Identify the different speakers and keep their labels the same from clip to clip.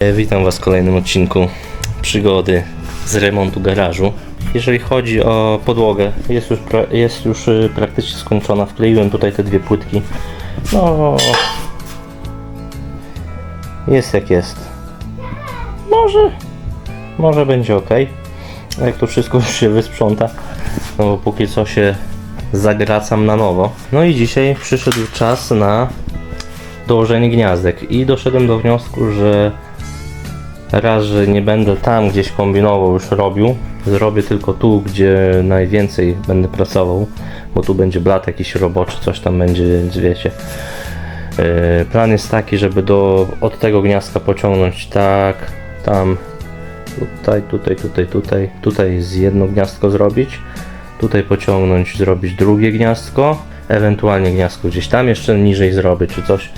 Speaker 1: E, Witam Was w kolejnym odcinku przygody z remontu garażu. Jeżeli chodzi o podłogę, jest już, jest już y, praktycznie skończona. Wkleiłem tutaj te dwie płytki. No, jest jak jest. Może, może będzie ok. Jak to wszystko już się wysprząta, no bo póki co się zagracam na nowo. No i dzisiaj przyszedł czas na dołożenie gniazdek i doszedłem do wniosku, że raz, że nie będę tam gdzieś kombinował, już robił, zrobię tylko tu, gdzie najwięcej będę pracował, bo tu będzie blat jakiś roboczy, coś tam będzie, więc wiecie. Yy, Plan jest taki, żeby do, od tego gniazdka pociągnąć tak, tam, tutaj, tutaj, tutaj, tutaj, tutaj z jedno gniazdko zrobić, tutaj pociągnąć, zrobić drugie gniazdko, ewentualnie gniazdko gdzieś tam jeszcze niżej zrobię, czy coś.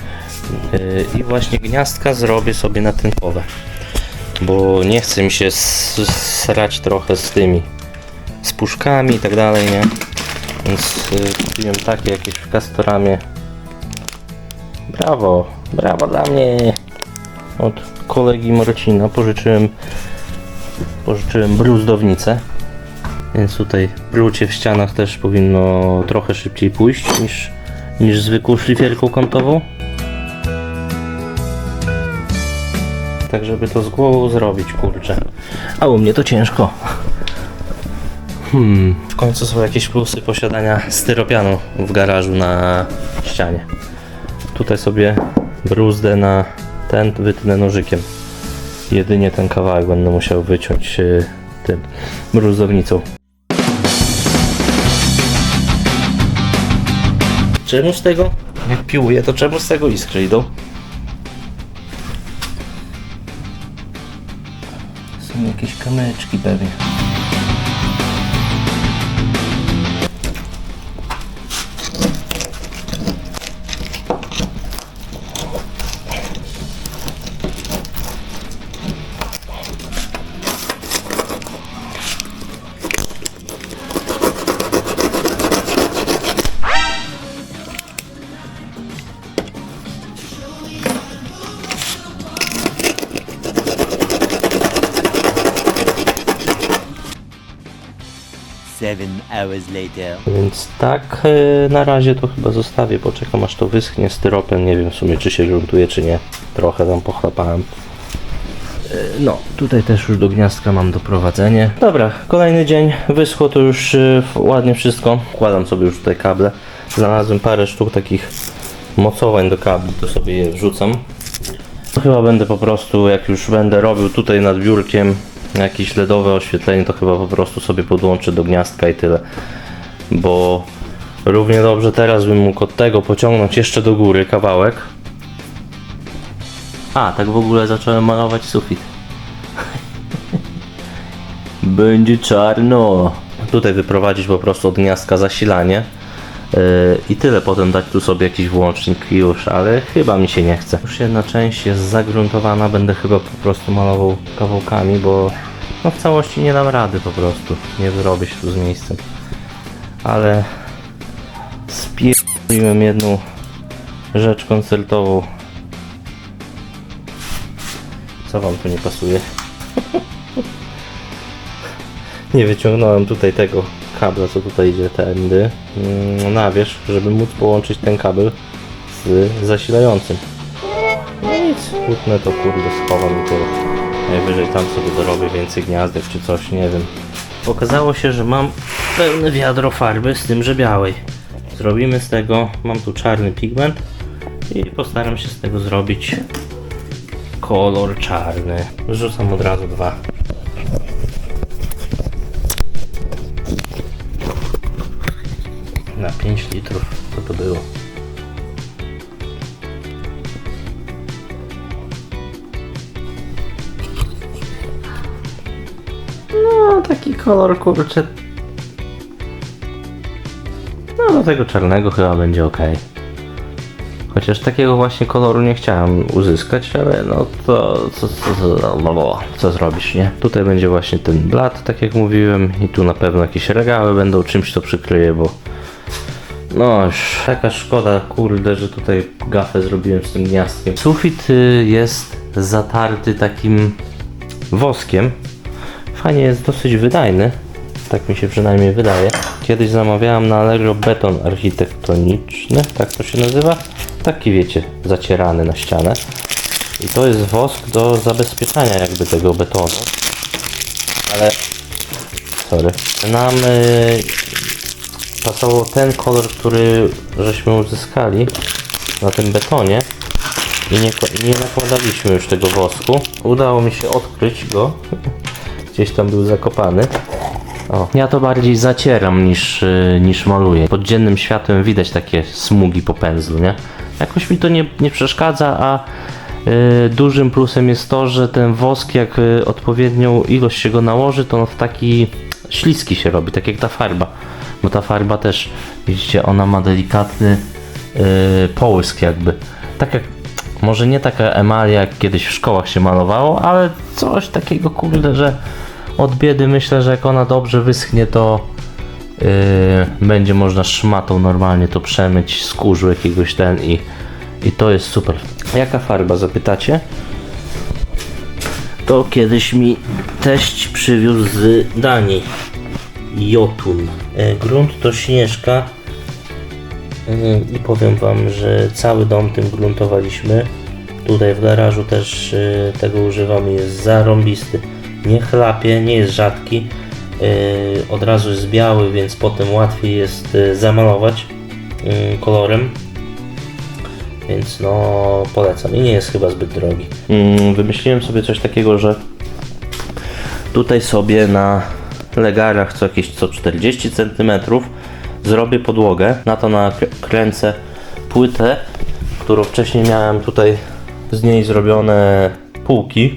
Speaker 1: Yy, I właśnie gniazdka zrobię sobie na tynkowe bo nie chce mi się srać trochę z tymi z puszkami i tak dalej, nie? Więc y, kupiłem takie jakieś w Castoramie. Brawo, brawo dla mnie. Od kolegi Marcina pożyczyłem pożyczyłem bruzdownicę. Więc tutaj brucie w ścianach też powinno trochę szybciej pójść niż, niż zwykłą szlifierką kątową. Tak żeby to z głową zrobić, kurczę. A u mnie to ciężko. Hmm, w końcu są jakieś plusy posiadania styropianu w garażu na ścianie. Tutaj sobie bruzdę na ten wytnę nożykiem. Jedynie ten kawałek będę musiał wyciąć yy, tym bruzdownicą. Czemu z tego? Jak piłuję, to czemu z tego iskry idą? Jakieś kamyczki pewnie. Więc tak e, na razie to chyba zostawię, poczekam aż to wyschnie. Styropian nie wiem w sumie czy się gruntuje czy nie. Trochę tam pochlapałem. E, No, tutaj też już do gniazdka mam doprowadzenie. Dobra, kolejny dzień. Wyschło to już e, ładnie wszystko. Wkładam sobie już tutaj kable. Znalazłem parę sztuk takich mocowań do kabli, to sobie je wrzucam. Chyba będę po prostu, jak już będę robił tutaj nad biurkiem jakieś LEDowe oświetlenie, to chyba po prostu sobie podłączę do gniazdka i tyle. Bo równie dobrze teraz bym mógł od tego pociągnąć jeszcze do góry kawałek. A, tak w ogóle zacząłem malować sufit. Będzie czarno. Tutaj wyprowadzić po prostu od gniazdka zasilanie. Yy, I tyle, potem dać tu sobie jakiś włącznik już, ale chyba mi się nie chce. Już jedna część jest zagruntowana, będę chyba po prostu malował kawałkami, bo no w całości nie dam rady po prostu. Nie wyrobię się tu z miejscem. Ale spierdoliłem jedną rzecz koncertową. Co wam tu nie pasuje? Nie wyciągnąłem tutaj tego kabla, co tutaj idzie tędy mm, na wierzch, żeby móc połączyć ten kabel z zasilającym. No nic, utnę to kurde, schowam i tyle. Najwyżej tam sobie dorobię więcej gniazdek czy coś, nie wiem. Okazało się, że mam pełne wiadro farby z tym, że białej. Zrobimy z tego, mam tu czarny pigment i postaram się z tego zrobić kolor czarny. Rzucam od razu dwa. 5 litrów. Co to było? No, taki kolor kurczę. No, do tego czarnego chyba będzie ok. Chociaż takiego właśnie koloru nie chciałem uzyskać, ale no to co, co, co, no, no, co zrobisz, nie? Tutaj będzie właśnie ten blat, tak jak mówiłem, i tu na pewno jakieś regały będą, czymś to przykryję, bo No, taka szkoda, kurde, że tutaj gafę zrobiłem z tym gniazdkiem. Sufit y, jest zatarty takim woskiem. Fajnie jest dosyć wydajny. Tak mi się przynajmniej wydaje. Kiedyś zamawiałem na Allegro beton architektoniczny, tak to się nazywa. Taki wiecie, zacierany na ścianę. I to jest wosk do zabezpieczania jakby tego betonu. Ale, sorry, nam y, pasował ten kolor, który żeśmy uzyskali na tym betonie i nie, nie nakładaliśmy już tego wosku. Udało mi się odkryć go. Gdzieś tam był zakopany. O. Ja to bardziej zacieram niż, y, niż maluję. Pod dziennym światłem widać takie smugi po pędzlu, nie? Jakoś mi to nie, nie przeszkadza, a y, dużym plusem jest to, że ten wosk jak y, odpowiednią ilość się go nałoży, to on w taki śliski się robi, tak jak ta farba. Bo ta farba też, widzicie, ona ma delikatny y, połysk jakby. Tak jak, może nie taka emalia jak kiedyś w szkołach się malowało, ale coś takiego kurde, że od biedy myślę, że jak ona dobrze wyschnie, to yy, będzie można szmatą normalnie to przemyć z kurzu jakiegoś ten i, i to jest super. Jaka farba zapytacie? To kiedyś mi teść przywiózł z Danii. Jotun. E, grunt to śnieżka. E, I powiem Wam, że cały dom tym gruntowaliśmy. Tutaj w garażu też e, tego używamy. Jest zarąbisty. Nie chlapie, nie jest rzadki. Od razu jest biały, więc potem łatwiej jest zamalować kolorem. Więc no polecam. I nie jest chyba zbyt drogi. Mm, Wymyśliłem sobie coś takiego, że tutaj sobie na legarach co jakieś co 40 cm zrobię podłogę. Na to nakręcę płytę, którą wcześniej miałem tutaj z niej zrobione półki.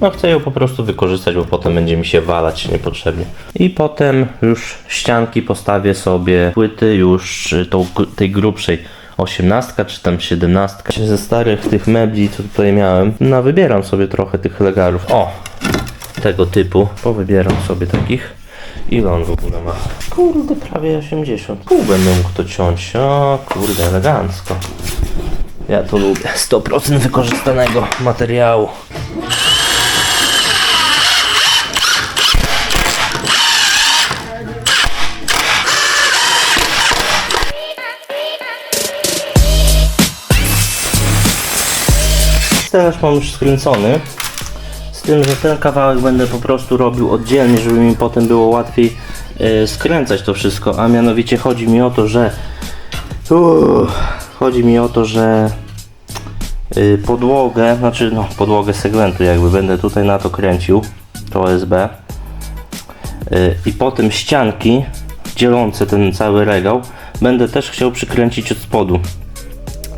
Speaker 1: No chcę ją po prostu wykorzystać, bo potem będzie mi się walać niepotrzebnie. I potem już ścianki postawię sobie płyty już tą, tej grubszej 18 czy tam 17. Ze starych tych mebli, co tutaj miałem, no wybieram sobie trochę tych legarów. O! Tego typu. Powybieram sobie takich. Ile on w ogóle ma? Kurde, prawie 80. Pół będę mógł to ciąć. O, kurde, elegancko. Ja to lubię. 100% wykorzystanego materiału. Teraz mam już skręcony. Tym, że ten kawałek będę po prostu robił oddzielnie, żeby mi potem było łatwiej e, skręcać to wszystko. A mianowicie chodzi mi o to, że chodzi mi o to, że y, podłogę, znaczy no podłogę segmentu jakby będę tutaj na to kręcił, to OSB y, i potem ścianki dzielące ten cały regał będę też chciał przykręcić od spodu.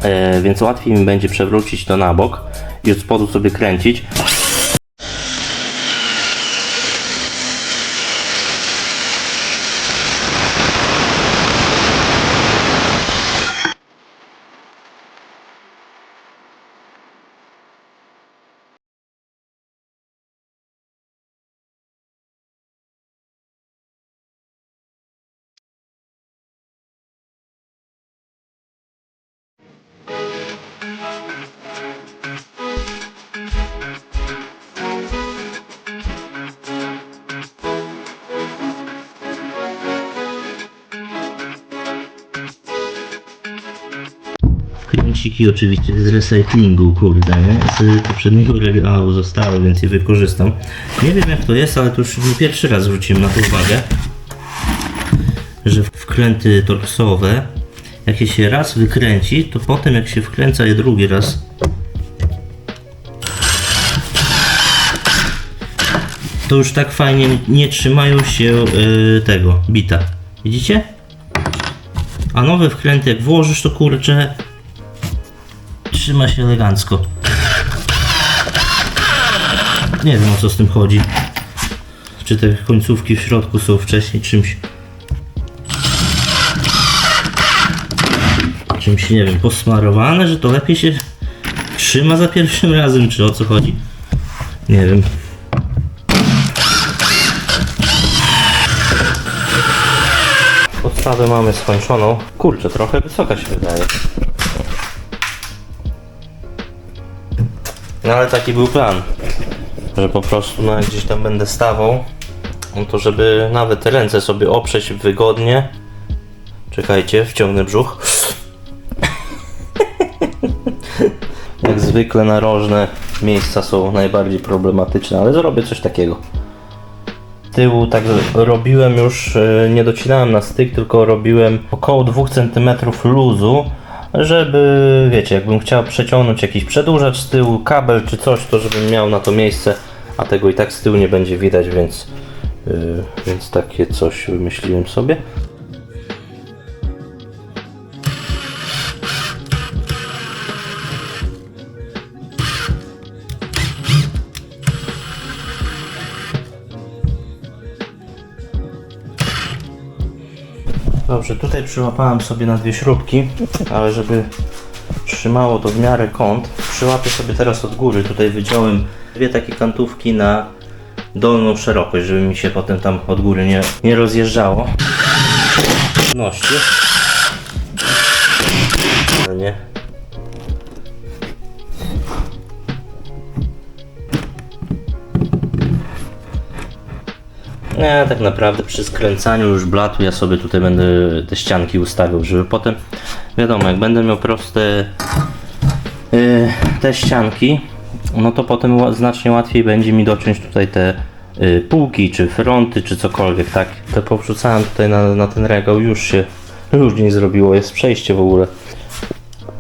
Speaker 1: E, więc łatwiej mi będzie przewrócić to na bok i od spodu sobie kręcić. Kręciki oczywiście z recyklingu, kurde, nie? Z poprzedniego regału zostały, więc je wykorzystam. Nie wiem jak to jest, ale to już nie pierwszy raz zwróciłem na to uwagę, że wkręty torksowe, jak je się raz wykręci, to potem jak się wkręca je drugi raz, to już tak fajnie nie trzymają się yy, tego, bita. Widzicie? A nowe wkręty jak włożysz, to kurczę trzyma się elegancko. Nie wiem o co z tym chodzi. Czy te końcówki w środku są wcześniej czymś czymś, nie wiem, posmarowane, że to lepiej się trzyma za pierwszym razem, czy o co chodzi? Nie wiem. podstawę mamy skończoną. Kurczę, trochę wysoka się wydaje. No ale taki był plan, że po prostu no, jak gdzieś tam będę stawał, no to żeby nawet ręce sobie oprzeć wygodnie. Czekajcie, wciągnę brzuch. Jak zwykle narożne miejsca są najbardziej problematyczne, ale zrobię coś takiego. Tyłu tak robiłem już, e, nie docinałem na styk, tylko robiłem około 2 cm luzu, żeby, wiecie, jakbym chciał przeciągnąć jakiś przedłużacz z tyłu, kabel czy coś, to żebym miał na to miejsce, a tego i tak z tyłu nie będzie widać, więc, yy, więc takie coś wymyśliłem sobie. Dobrze, tutaj przyłapałem sobie na dwie śrubki, ale żeby trzymało to w miarę kąt, przyłapię sobie teraz od góry. Tutaj wyciąłem dwie takie kantówki na dolną szerokość, żeby mi się potem tam od góry nie, nie rozjeżdżało. Ności. Ale nie. Nie, tak naprawdę przy skręcaniu już blatu ja sobie tutaj będę te ścianki ustawiał, żeby potem, wiadomo, jak będę miał proste yy, te ścianki, no to potem znacznie łatwiej będzie mi dociąć tutaj te yy, półki, czy fronty, czy cokolwiek, tak. To powrzucałem tutaj na, na ten regał, już się różnie zrobiło, jest przejście w ogóle.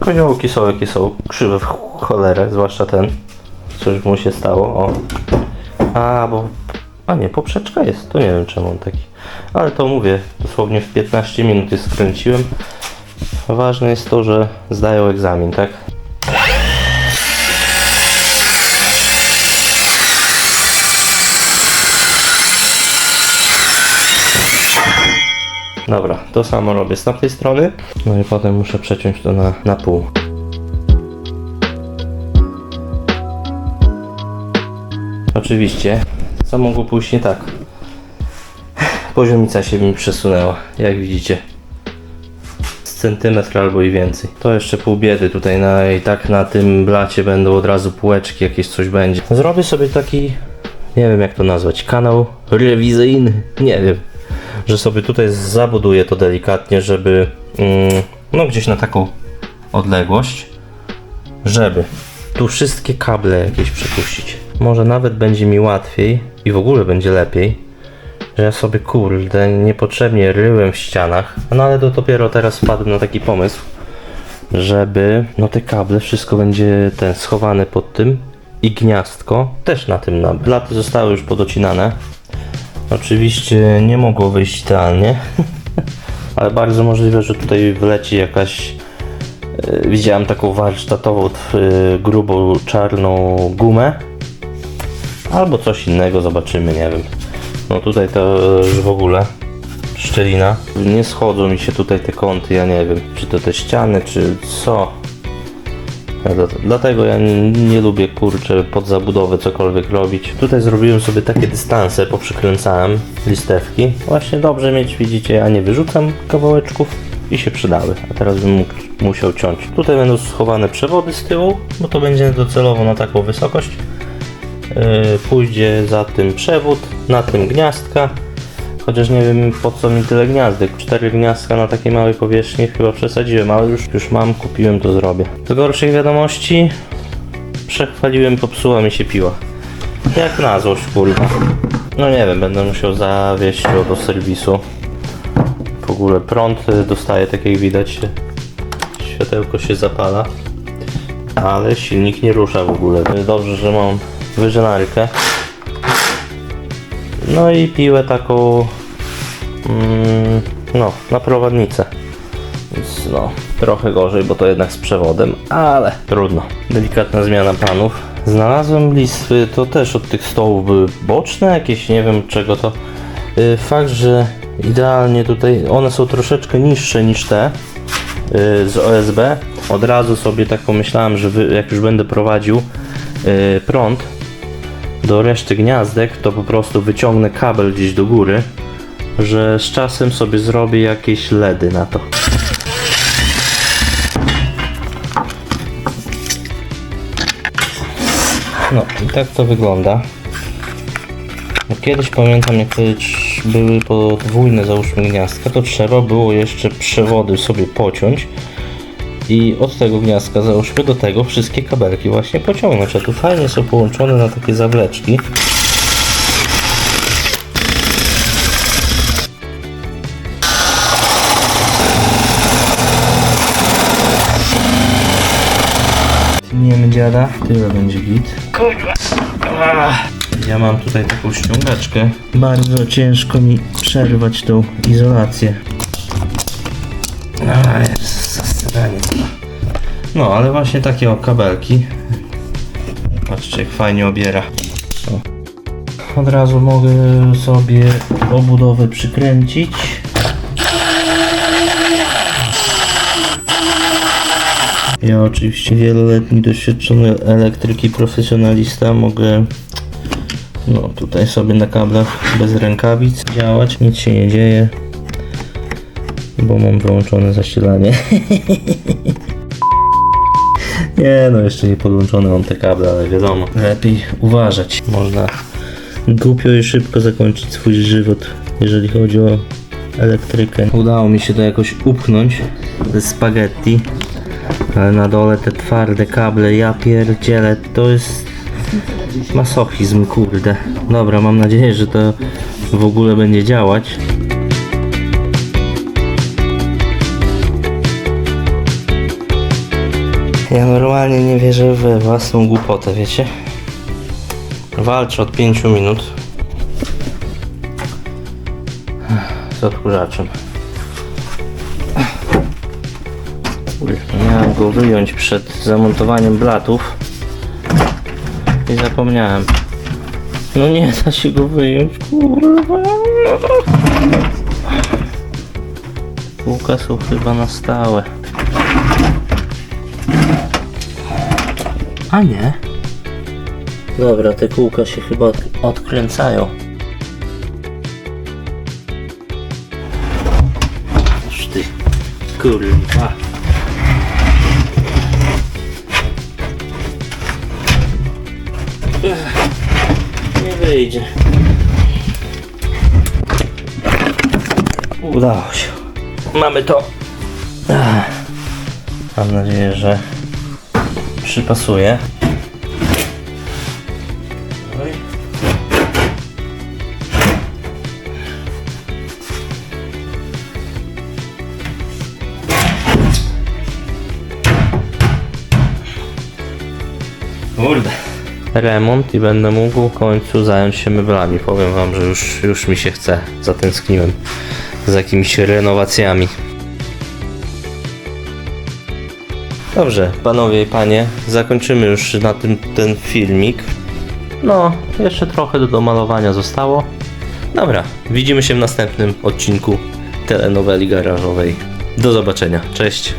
Speaker 1: Koziołki są jakie są, krzywe w ch- cholerę, zwłaszcza ten, coś mu się stało, o. A, bo a nie, poprzeczka jest, to nie wiem czemu on taki. Ale to mówię, dosłownie w 15 minut je skręciłem. Ważne jest to, że zdają egzamin, tak? Dobra, to samo robię z tamtej strony. No i potem muszę przeciąć to na, na pół. Oczywiście, co mogło pójść nie tak? Poziomica się mi przesunęła, jak widzicie. Z centymetr albo i więcej. To jeszcze pół biedy tutaj na, i tak na tym blacie będą od razu półeczki, jakieś coś będzie. Zrobię sobie taki, nie wiem jak to nazwać, kanał rewizyjny, nie wiem. Że sobie tutaj zabuduję to delikatnie, żeby mm, no gdzieś na taką odległość żeby tu wszystkie kable jakieś przepuścić. Może nawet będzie mi łatwiej i w ogóle będzie lepiej, że ja sobie kurde niepotrzebnie ryłem w ścianach, no ale to dopiero teraz wpadłem na taki pomysł, żeby no te kable, wszystko będzie ten schowane pod tym i gniazdko też na tym na Blaty zostały już podocinane. Oczywiście nie mogło wyjść idealnie, ale bardzo możliwe, że tutaj wleci jakaś Widziałem taką warsztatową, y, grubą, czarną gumę. Albo coś innego, zobaczymy, nie wiem. No tutaj to już w ogóle szczelina. Nie schodzą mi się tutaj te kąty, ja nie wiem, czy to te ściany, czy co. Dlatego ja nie, nie lubię kurczę pod zabudowę cokolwiek robić. Tutaj zrobiłem sobie takie dystanse, poprzykręcałem listewki. Właśnie dobrze mieć, widzicie, ja nie wyrzucam kawałeczków i się przydały. A teraz bym mógł, musiał ciąć. Tutaj będą schowane przewody z tyłu, bo to będzie docelowo na taką wysokość. Yy, pójdzie za tym przewód, na tym gniazdka. Chociaż nie wiem po co mi tyle gniazdek. Cztery gniazdka na takiej małej powierzchni chyba przesadziłem, ale już, już mam, kupiłem, to zrobię. Do gorszych wiadomości przechwaliłem, popsuła mi się piła. Jak na złość, kurwa. No nie wiem, będę musiał zawieźć ją do serwisu. W ogóle prąd y, dostaje, tak jak widać. Światełko się zapala. Ale silnik nie rusza w ogóle. Dobrze, że mam wyżynarkę. No i piłę taką mm, no, na prowadnicę. Więc no, trochę gorzej, bo to jednak z przewodem, ale trudno. Delikatna zmiana planów. Znalazłem listwy, to też od tych stołów były boczne jakieś, nie wiem czego to. Y, Fakt, że idealnie tutaj, one są troszeczkę niższe niż te y, z OSB. Od razu sobie tak pomyślałem, że jak już będę prowadził y, prąd do reszty gniazdek, to po prostu wyciągnę kabel gdzieś do góry że z czasem sobie zrobię jakieś LEDy na to. No i tak to wygląda. No, Kiedyś pamiętam, jak te były podwójne, załóżmy gniazdka, to trzeba było jeszcze przewody sobie pociąć i od tego gniazdka, załóżmy do tego wszystkie kabelki właśnie pociągnąć, a tu fajnie są połączone na takie zawleczki. Tniemy dziada, tyle będzie git. Ja mam tutaj taką ściągaczkę. Bardzo ciężko mi przerwać tą izolację. A. No, ale właśnie takie o kabelki. Patrzcie, jak fajnie obiera. O. Od razu mogę sobie obudowę przykręcić. Ja oczywiście wieloletni doświadczony elektryki profesjonalista mogę no tutaj sobie na kablach bez rękawic działać, nic się nie dzieje, bo mam wyłączone zasilanie. nie no, jeszcze nie podłączone mam te kable, ale wiadomo, lepiej uważać. Można głupio i szybko zakończyć swój żywot, jeżeli chodzi o elektrykę. Udało mi się to jakoś upchnąć ze spaghetti, ale na dole te twarde kable, ja pierdzielę, to jest masochizm, kurde. Dobra, mam nadzieję, że to w ogóle będzie działać. Ja normalnie nie wierzę we własną głupotę, wiecie? Walczę od 5 minut z odkurzaczem. Miałem go wyjąć przed zamontowaniem blatów i zapomniałem. No nie da się go wyjąć, kurwa. Kółka są chyba na stałe. A nie. Dobra, te kółka się chyba od- odkręcają. Aż ty, kurwa. Wyjdzie. Udało się. Mamy to. Mam nadzieję, że przypasuje. Kurde. Remont i będę mógł w końcu zająć się meblami. Powiem wam, że już, już mi się chce. Zatęskniłem z jakimiś renowacjami. Dobrze, panowie i panie, zakończymy już na tym ten filmik. No, jeszcze trochę do domalowania zostało. Dobra, widzimy się w następnym odcinku telenoweli garażowej. Do zobaczenia, cześć.